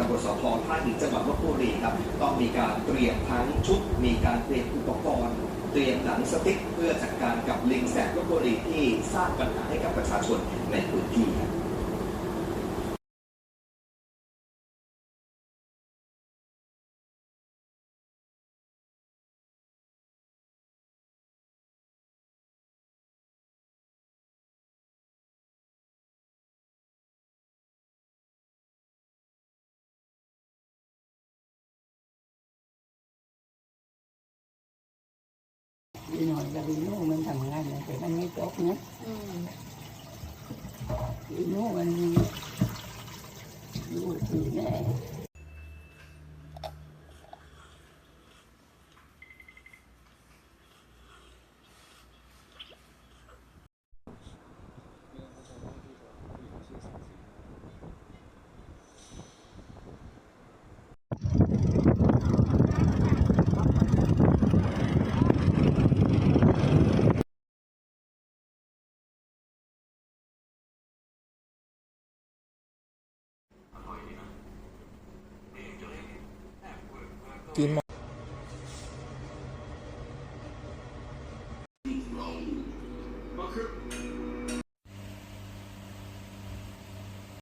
ตำรวจสพท่าหินจังหวัดลบบุรีครับต้องมีการเตรียมทั้งชุด มีการเตรียมอุปกรณ์ เตรียมหนังสติ๊กเพื่อจัดการกับลิงแสบลบบุรีที่สร้างปัญหาให้กับประชาชนในพื้นที่ครับ đi nói là vì nó mình thằng ngay này phải ăn cái tốt nhất vì nó mình đủ thì nè kín